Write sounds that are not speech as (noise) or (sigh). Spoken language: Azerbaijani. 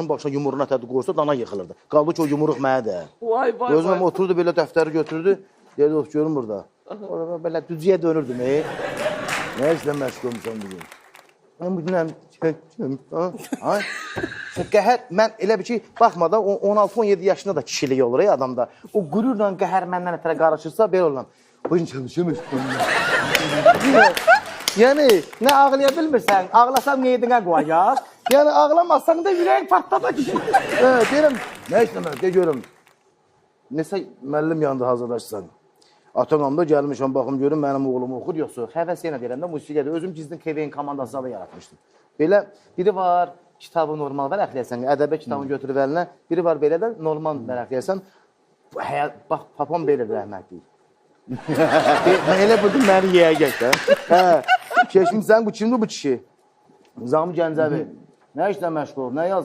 Onun başına yumruğuna tədi qoysa dana yıxılırdı. Qaldı ki o yumruq mənədir. Vay vay Gözümə vay. oturdu belə dəftəri götürdü. Dedi, "Of görüm burada." Orada belə düzüyə dönürdüm, ey. Nə işlə məşğulmuşam bu gün? Mən bu günəm Ay. Qəhər mən elə bir ki, baxmadan 16-17 yaşında da kişilik olur ey adamda. O qürurla qəhər məndən ötərə qarışırsa belə olam. Bugün çalışırmış. yəni nə ağlaya bilmirsən, ağlasan neyinə qoyacaq? Yəni ağlamasan da ürəyin partladı ki. Hə, deyirəm, nə istəmə, de görüm. Nesə müəllim yanında hazırlaşsan. Atanamda gəlmişəm, baxım görüm mənim oğlum oxur yoxsa. Həvəs yenə deyirəm də musiqidə özüm gizlin KVN komandası da yaratmışdım. Belə biri var, kitabı normal vərəqləyəsən, ədəbi kitabını götürüb əlinə, biri var belə də normal vərəqləyəsən. Bu həyat bax papam belə rəhmətli. (laughs) mən elə bildim məni yeyəcək də. Hə. Keçmisən bu kimdir bu kişi? Zami Gəncəvi. Nə işlə məşğul, nə yazır?